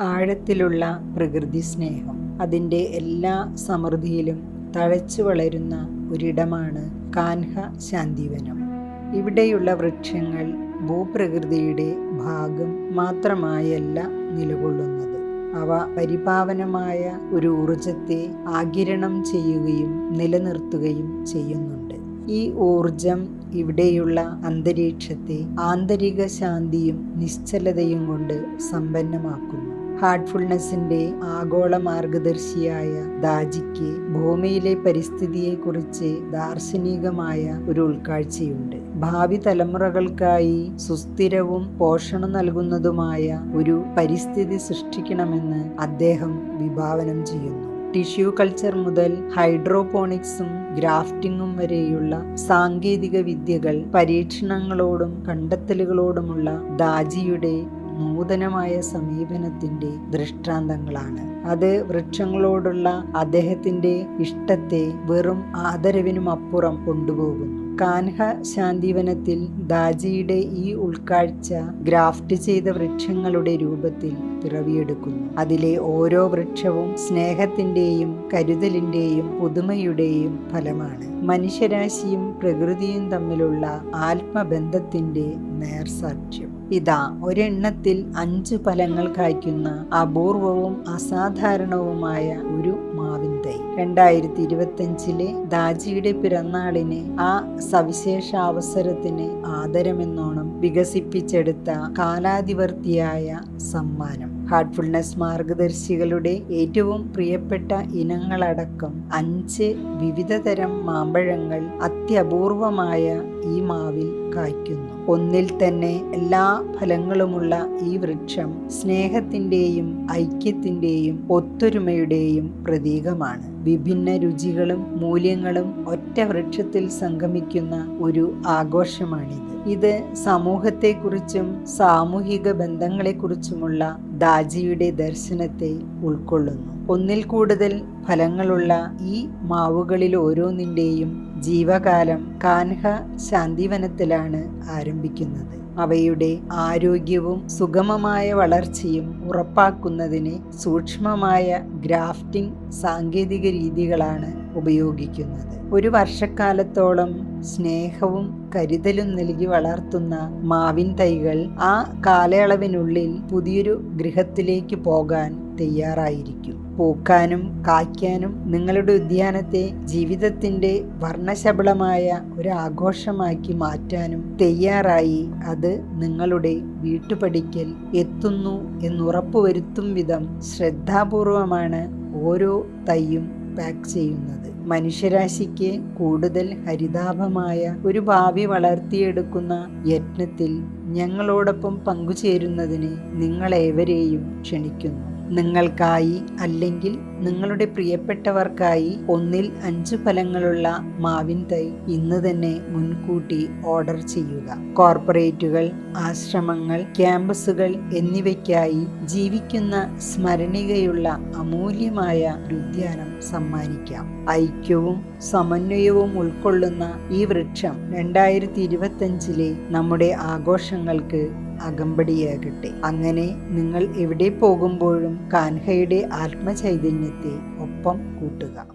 ആഴത്തിലുള്ള പ്രകൃതി സ്നേഹം അതിന്റെ എല്ലാ സമൃദ്ധിയിലും തഴച്ചു വളരുന്ന ഒരിടമാണ് കാൻഹ ശാന്തിവനം. ഇവിടെയുള്ള വൃക്ഷങ്ങൾ ഭൂപ്രകൃതിയുടെ ഭാഗം മാത്രമായല്ല നിലകൊള്ളുന്നത്. അവ പരിപാവനമായ ഒരു ഊർജത്തെ ആകിരണം ചെയ്യുകയും നിലനിർത്തുകയും ചെയ്യുന്നുണ്ട്. ഈ ഊർജം ഇവിടെയുള്ള അന്തരീക്ഷത്തെ ആന്തരിക ശാന്തിയും നിശ്ചലതയും കൊണ്ട് സമ്പന്നമാക്കുന്നു. ഹാർട്ട്ഫുൾനെസ്സിന്റെ ആഗോള മാർഗദർശിയായ ദാജിക്ക് ഭൂമിയിലെ പരിസ്ഥിതിയെക്കുറിച്ച് ദാർശനികമായ ഒരു ഉൾക്കാഴ്ചയുണ്ട്. ഭാവി തലമുറകൾക്കായി സുസ്ഥിരവും പോഷണം നൽകുന്നതുമായ ഒരു പരിസ്ഥിതി സൃഷ്ടിക്കണമെന്ന് അദ്ദേഹം വിഭാവനം ചെയ്യുന്നു. ടിഷ്യൂ കൾച്ചർ മുതൽ ഹൈഡ്രോപോണിക്സും ഗ്രാഫ്റ്റിംഗും വരെയുള്ള സാങ്കേതിക വിദ്യകൾ പരീക്ഷണങ്ങളോടും കണ്ടെത്തലുകളോടുമുള്ള ദാജിയുടെ നൂതനമായ സമീപനത്തിന്റെ ദൃഷ്ടാന്തങ്ങളാണ്. അത് വൃക്ഷങ്ങളോടുള്ള അദ്ദേഹത്തിന്റെ ഇഷ്ടത്തെ വെറും ആദരവിനും അപ്പുറം കൊണ്ടുപോകുന്നു. കാൻഹ ശാന്തിവനത്തിൽ ദാജിയുടെ ഈ ഉൾക്കാഴ്ച ഗ്രാഫ്റ്റ് ചെയ്ത വൃക്ഷങ്ങളുടെ രൂപത്തിൽ പിറവിയെടുക്കുന്നു. അതിലെ ഓരോ വൃക്ഷവും സ്നേഹത്തിന്റെയും കരുതലിന്റെയും പുതുമയുടെയും ഫലമാണ്. മനുഷ്യരാശിയും പ്രകൃതിയും തമ്മിലുള്ള ആത്മബന്ധത്തിന്റെ നേർസാക്ഷ്യം. ഇതാ ഒരെണ്ണത്തിൽ അഞ്ച് ഫലങ്ങൾ കായ്ക്കുന്ന അപൂർവവും അസാധാരണവുമായ ഒരു മാവിൻ തൈ രണ്ടായിരത്തി ഇരുപത്തിയഞ്ചിലെ ദാജിയുടെ പിറന്നാളിന് ആ സവിശേഷ അവസരത്തിന് ആദരമെന്നോണം വികസിപ്പിച്ചെടുത്ത കാലാതിവർത്തിയായ സമ്മാനം. ഹാർട്ട്ഫുൾനെസ് മാർഗദർശികളുടെ ഏറ്റവും പ്രിയപ്പെട്ട ഇനങ്ങളടക്കം അഞ്ച് വിവിധതരം മാമ്പഴങ്ങൾ അത്യപൂർവമായ ഈ മാവിൽ കായ്ക്കുന്നു. ഒന്നിൽ തന്നെ എല്ലാ ഫലങ്ങളുമുള്ള ഈ വൃക്ഷം സ്നേഹത്തിന്റെയും ഐക്യത്തിന്റെയും ഒത്തൊരുമയുടെയും പ്രതീകമാണ്. വിഭിന്ന രുചികളും മൂല്യങ്ങളും ഒറ്റ വൃക്ഷത്തിൽ സംഗമിക്കുന്ന ഒരു ആഘോഷമാണിത്. ഇത് സമൂഹത്തെക്കുറിച്ചും സാമൂഹിക ബന്ധങ്ങളെക്കുറിച്ചുമുള്ള ദാജിയുടെ ദർശനത്തെ ഉൾക്കൊള്ളുന്നു. ഒന്നിൽ കൂടുതൽ ഫലങ്ങളുള്ള ഈ മാവുകളിൽ ഓരോന്നിന്റെയും ജീവകാലം കാൻഹ ശാന്തിവനത്തിലാണ് ആരംഭിക്കുന്നത്. അവയുടെ ആരോഗ്യവും സുഗമമായ വളർച്ചയും ഉറപ്പാക്കുന്നതിന് സൂക്ഷ്മമായ ഗ്രാഫ്റ്റിംഗ് സാങ്കേതിക രീതികളാണ് ഉപയോഗിക്കുന്നത്. ഒരു വർഷക്കാലത്തോളം സ്നേഹവും കരുതലും നൽകി വളർത്തുന്ന മാവിൻ തൈകൾ ആ കാലയളവിനുള്ളിൽ പുതിയൊരു ഗൃഹത്തിലേക്ക് പോകാൻ തയ്യാറായിരിക്കും. പൂക്കാനും കായ്ക്കാനും നിങ്ങളുടെ ഉദ്യാനത്തെ ജീവിതത്തിന്റെ വർണശബളമായ ഒരു ആഘോഷമാക്കി മാറ്റാനും തയ്യാറായി അത് നിങ്ങളുടെ വീട്ടുപടിക്കൽ എത്തുന്നു എന്നുറപ്പുവരുത്തും വിധം ശ്രദ്ധാപൂർവമാണ് ഓരോ തൈയും പാക്ക് ചെയ്യുന്നത്. മനുഷ്യരാശിക്ക് കൂടുതൽ ഹരിതാഭമായ ഒരു ഭാവി വളർത്തിയെടുക്കുന്ന യത്നത്തിൽ ഞങ്ങളോടൊപ്പം പങ്കുചേരുന്നതിന് നിങ്ങളേവരെയും ക്ഷണിക്കുന്നു. നിങ്ങൾക്കായി അല്ലെങ്കിൽ നിങ്ങളുടെ പ്രിയപ്പെട്ടവർക്കായി ഒന്നിൽ അഞ്ച് ഫലങ്ങളുള്ള മാവിൻ തൈ ഇന്ന് തന്നെ മുൻകൂട്ടി ഓർഡർ ചെയ്യുക. കോർപ്പറേറ്റുകൾ ആശ്രമങ്ങൾ ക്യാമ്പസുകൾ എന്നിവയ്ക്കായി ജീവിക്കുന്ന സ്മരണികയുള്ള അമൂല്യമായ ഉദ്യാനം സമ്മാനിക്കാം. ഐക്യവും സമന്വയവും ഉൾക്കൊള്ളുന്ന ഈ വൃക്ഷം രണ്ടായിരത്തി ഇരുപത്തഞ്ചിലെ നമ്മുടെ ആഘോഷങ്ങൾക്ക് അകമ്പടിയാകട്ടെ അങ്ങനെ നിങ്ങൾ എവിടെ പോകുമ്പോഴും കാൻഹയുടെ ആത്മചൈതന്യത്തെ ഒപ്പം കൂട്ടുക.